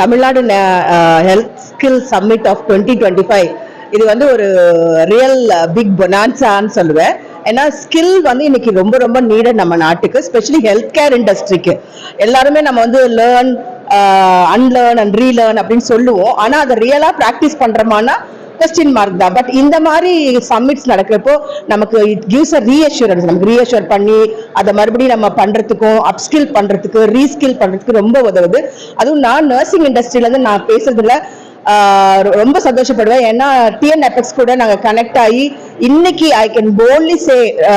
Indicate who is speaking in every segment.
Speaker 1: Tamil Nadu health skill summit of twenty twenty five இது வந்து ஒரு ரியல் பிக் பொனான்சான்னு சொல்லுவேன். ஏன்னா ஸ்கில் வந்து இன்னைக்கு ரொம்ப ரொம்ப நீடட் நம்ம நாட்டுக்கு ஸ்பெஷலி ஹெல்த் கேர் இண்டஸ்ட்ரிக்கு எல்லாருமே நம்ம வந்து லேர்ன் அன்லேர்ன் அண்ட் ரீலேர்ன் அப்படின்னு சொல்லுவோம். ஆனால் அதை ரியலாக ப்ராக்டிஸ் பண்றோமானா கொஸ்டின் மார்க் தான். பட் இந்த மாதிரி சம்மிட்ஸ் நடக்கிறப்போ நமக்கு இட் கிவ்ஸ் அ ரீஅஷூரன்ஸ் நமக்கு ரீஅஷூர் பண்ணி அதை மறுபடியும் நம்ம பண்றதுக்கும் அப்ஸ்கில் பண்றதுக்கு ரீஸ்கில் பண்றதுக்கு ரொம்ப உதவுது. அதுவும் நான் நர்சிங் இண்டஸ்ட்ரியிலேருந்து நான் பேசுறதுல ரொம்ப சந்தோஷப்படுவேன். ஏன்னா டிஎன் எஃபெக்ட்ஸ் கூட நாங்கள் கனெக்ட் ஆகி இன்னைக்கு ஐ கேன் போன்லி சே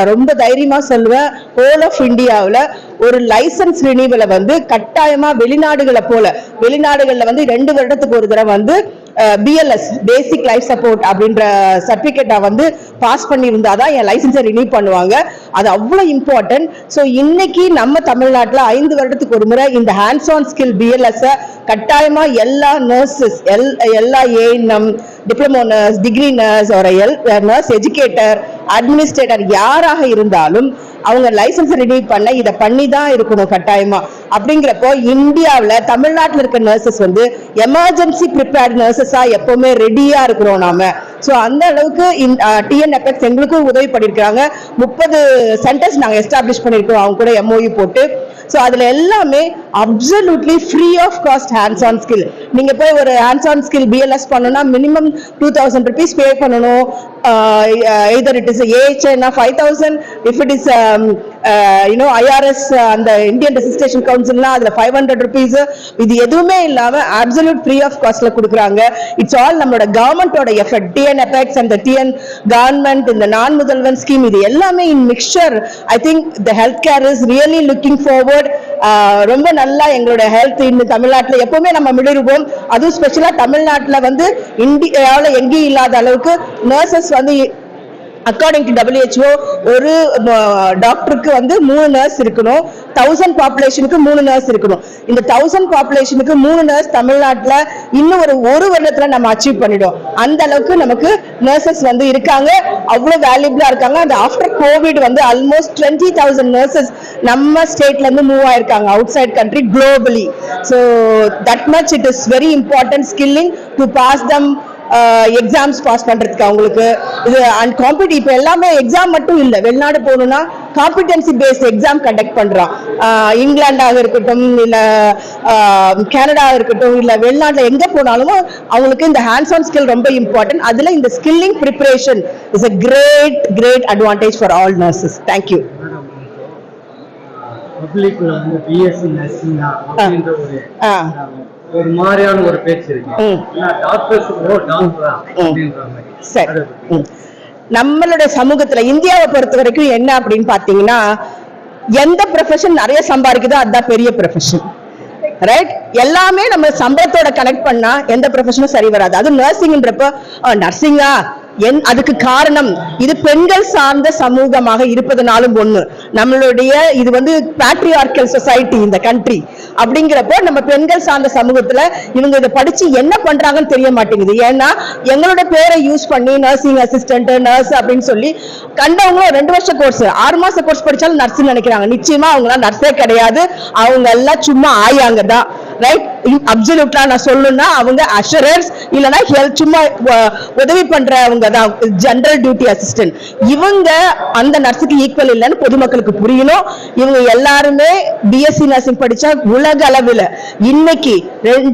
Speaker 1: ரொம்ப தைரியமா சொல்லுவேன். ஹோல் ஆஃப் இந்தியாவில் ஒரு லைசன்ஸ் ரினியூவலை வந்து கட்டாயமா வெளிநாடுகளை போல வெளிநாடுகளில் வந்து ரெண்டு வருடத்துக்கு ஒரு தடவை வந்து பிஎல்எஸ் பேசிக் லைஃப் சப்போர்ட் அப்படின்ற சர்டிஃபிகேட்டை வந்து பாஸ் பண்ணியிருந்தா தான் என் லைசன்ஸை ரினியூ பண்ணுவாங்க. அது அவ்வளோ இம்பார்ட்டன்ட் ஸோ இன்னைக்கு நம்ம தமிழ்நாட்டில் ஐந்து வருடத்துக்கு ஒரு முறை இந்த ஹேண்ட்ஸ் ஆன் ஸ்கில் பிஎல்எஸ்ஸை கட்டாயமாக எல்லா நர்சஸ் எல் எல்லா ANM diploma nurse degree nurse ஒரு எல் நர்ஸ் எஜுகேட்டர் அட்மினிஸ்ட்ரேட்டர் யாராக இருந்தாலும் அவங்க லைசன்ஸ் ரினியூ பண்ண இதை பண்ணி தான் இருக்கணும் கட்டாயமாக அப்படிங்கிறப்போ இந்தியாவில் தமிழ்நாட்டில் இருக்க நர்சஸ் வந்து எமர்ஜென்சி ப்ரிப்பேர்ட் நர்சஸாக எப்போவுமே ரெடியாக இருக்கிறோம் நாம. ஸோ அந்த அளவுக்கு டிஎன் எஃபெக்ட்ஸ் எங்களுக்கும் உதவி பண்ணியிருக்கிறாங்க. முப்பது சென்டர்ஸ் நாங்கள் எஸ்டாப்ளிஷ் பண்ணியிருக்கோம். அவங்க கூட எம்ஓயு போட்டு. ஸோ அதில் எல்லாமே absolutely free of cost hands on skill நீங்கள் போய் ஒரு ஹேண்ட்ஸ் ஆன் ஸ்கில் பிஎல்எஸ் பண்ணணும்னா minimum two thousand rupees pay பண்ணணும். Either it is ஏஹெச்னா five thousand if it is you know IRS அந்த இந்தியன் ரெஜிஸ்ட்ரேஷன் கவுன்சில்னா அதில் ஃபைவ் ஹண்ட்ரட் ருபீஸ் இது எதுவுமே இல்லாமல் அப்சல்யூட் ஃப்ரீ ஆஃப் காஸ்ட்ல கொடுக்குறாங்க. இட்ஸ் ஆல் நம்மளோட கவர்மெண்டோட எஃபர்ட் டிஎன் எஃபெக்ட்ஸ் அந்த டிஎன் கவர்மெண்ட் இந்த நான் முதல்வன் ஸ்கீம் இது எல்லாமே in mixture I think the health care is really looking forward ரொம்ப நல்லா எங்களோட ஹெல்த் இந்த தமிழ்நாட்டில் எப்பவுமே நம்ம மிளிருவோம். அதுவும் ஸ்பெஷலாக தமிழ்நாட்டில் வந்து இந்தியாவில் எங்கேயும் இல்லாத அளவுக்கு நர்சஸ் வந்து அக்கார்டிங் டு டபிள்யூஹெச்ஓ ஒரு டாக்டருக்கு வந்து மூணு நர்ஸ் இருக்கணும். தௌசண்ட் பாப்புலேஷனுக்கு மூணு நர்ஸ் இருக்கணும். இந்த தௌசண்ட் பாப்புலேஷனுக்கு மூணு நர்ஸ் தமிழ்நாட்டில் இன்னும் ஒரு ஒரு வருடத்தில் நம்ம அச்சீவ் பண்ணிடும் அந்த அளவுக்கு நமக்கு நர்சஸ் வந்து இருக்காங்க. அவ்வளோ வேல்யூபிளாக இருக்காங்க. அந்த ஆஃப்டர் கோவிட் வந்து ஆல்மோஸ்ட் டுவெண்ட்டி தௌசண்ட் நர்சஸ் நம்ம ஸ்டேட்லேருந்து மூவ் ஆயிருக்காங்க. Outside country globally so that much it is very important skilling to pass them exams pass பண்றதுக்கு அவங்களுக்கு. இது அண்ட் காம்படி இப்போ எல்லாமே எக்ஸாம் மட்டும் இல்லை. வெளிநாடு போகணும்னா காம்பிடன்சி பேஸ்ட் எக்ஸாம் கண்டக்ட் பண்றோம். இங்கிலாண்டாக இருக்கட்டும் இல்ல கனடாக இருக்கட்டும் இல்ல வெளிநாட்டுல எங்க போனாலும் அவங்களுக்கு இந்த ஹேண்ட்ஸ் ஆன் ஸ்கில் ரொம்ப இம்பார்ட்டன்ட் அதுல இந்த skilling preparation is a great great advantage for all nurses thank you
Speaker 2: பப்ளிக்ல வந்து பிஎஸ்சி நர்சிங் அப்படின்ற ஒரு ஒரு மாதிரியான ஒரு பேச்சு இருக்கு.
Speaker 1: சரி. சமூகத்துல இந்தியாவை பொறுத்த வரைக்கும் என்ன அப்படின்னு பாத்தீங்கன்னா எந்த ப்ரொஃபஷன் நிறைய சம்பாதிக்குதோ அதுதான் பெரிய ப்ரொஃபஷன் ரைட் எல்லாமே நம்ம சம்பளத்தோட கனெக்ட் பண்ணா எந்த ப்ரொஃபஷனும் சரி வராது. அது நர்சிங்ன்றப்ப நர்சிங்கா என் அதுக்கு காரணம். இது பெண்கள் சார்ந்த சமூகமாக இருப்பதனாலும் ஒண்ணு. நம்மளுடைய இது வந்து பேட்ரியார்கல் சொசைட்டி இந்த கண்ட்ரி அப்படிங்கிறப்போ நம்ம பெண்கள் சார்ந்த சமூகத்துல இவங்க இதை படிச்சு என்ன பண்றாங்கன்னு தெரிய மாட்டேங்குது. ஏன்னா எங்களோட பேரை யூஸ் பண்ணி நர்சிங் அசிஸ்டன்ட் நர்ஸ் அப்படின்னு சொல்லி கண்டவங்களும் ரெண்டு வருஷம் கோர்ஸ் ஆறு மாச கோர்ஸ் படிச்சாலும் நர்ஸ் நினைக்கிறாங்க. நிச்சயமா அவங்க நர்ஸே கிடையாது. அவங்க எல்லாம் சும்மா ஆயாங்க தான். ரைட் அப்சல்யூட்டா நான் சொல்லணும்னா அவங்க அஷரர்ஸ் இல்லைன்னா ஹெல்த் சும்மா உதவி பண்றவங்க தான் ஜென்ரல் டியூட்டி அசிஸ்டன்ட் இவங்க அந்த நர்ஸுக்கு ஈக்குவல் இல்லைன்னு பொதுமக்களுக்கு புரியணும். இவங்க எல்லாருமே பிஎஸ்சி நர்சிங் படிச்சா உலக அளவில். இன்னைக்கு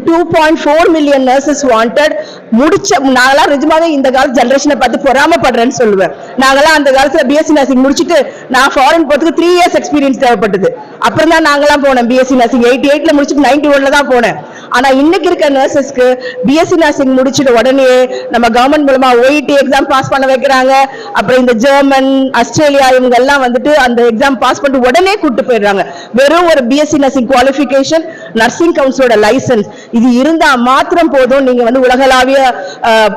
Speaker 1: two point four million nurses wanted முடிச்ச நாங்களாம் நிஜமாவே இந்த கால ஜென்ரேஷனை பார்த்து பொறாமப்படுறேன்னு சொல்லுவேன். நாங்களாம் அந்த காலத்துல பிஎஸ்சி நர்சிங் முடிச்சுட்டு நான் ஃபாரின் போறதுக்கு த்ரீ இயர்ஸ் எக்ஸ்பீரியன்ஸ் தேவைப்பட்டது. அப்புறம் தான் நாங்களாம் போனோம் பிஎஸ்சி நர்சிங் எயிட்டி எயிட்ல முடிச்சுட்டு நைன்டி ஒன்ல தான் போனேன். ஆனா இன்னைக்கு இருக்க நர்சஸ்க்கு பிஎஸ்சி நர்சிங் முடிச்சிட்ட உடனே நம்ம கவர்மெண்ட் மூலமா OET எக்ஸாம் பாஸ் பண்ண வைக்கிறாங்க. அப்புறம் இந்த ஜெர்மன் ஆஸ்திரேலியா இவங்க எல்லாம் வந்துட்டு அந்த எக்ஸாம் பாஸ் பண்ணிட்டு உடனே கூட்டு போயிடுறாங்க. வெறும் ஒரு பிஎஸ்சி நர்சிங் குவாலிஃபிகேஷன் நர்சிங் கவுன்சிலோட லைசன்ஸ் இது இருந்தா மாத்திரம் போதும். நீங்க வந்து உலகளாவிய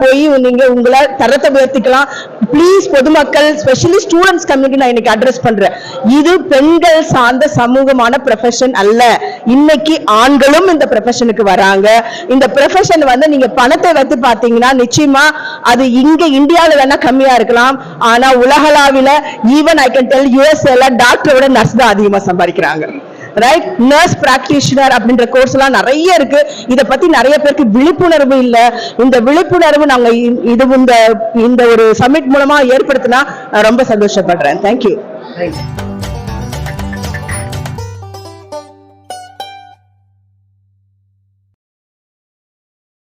Speaker 1: போய் நீங்க உங்களை தரத்தை உயர்த்திக்கலாம். ப்ளீஸ் பொதுமக்கள் ஸ்பெஷலி ஸ்டூடெண்ட்ஸ் கம்யூனிட்டி நான் இன்னைக்கு அட்ரஸ் பண்றேன். இது பெண்கள் சார்ந்த சமூகமான ப்ரொஃபஷன் அல்ல. இன்னைக்கு ஆண்களும் இந்த ப்ரொஃபஷனுக்கு வராங்க. இந்த ப்ரொஃபஷன் வந்து நீங்க பணத்தை வைத்து பாத்தீங்கன்னா நிச்சயமா அது இங்க இந்தியாவில் வேணா கம்மியா இருக்கலாம். ஆனா உலகளாவில ஈவன் ஐ கேன் டெல் யூஎஸ்ஏல டாக்டரோட நர்ஸ் தான் அதிகமா சம்பாதிக்கிறாங்க. ரைட் நர்ஸ் பிராக்டிஷனர் அப்படின்ற கோர்ஸ் எல்லாம் நிறைய இருக்கு. இத பத்தி நிறைய பேருக்கு விழிப்புணர்வு இல்ல. இந்த விழிப்புணர்வு நாங்க இது இந்த இந்த ஒரு சமிட் மூலமா ஏற்படுத்தினா ரொம்ப சந்தோஷப்படுறேன்.
Speaker 2: தேங்க்யூ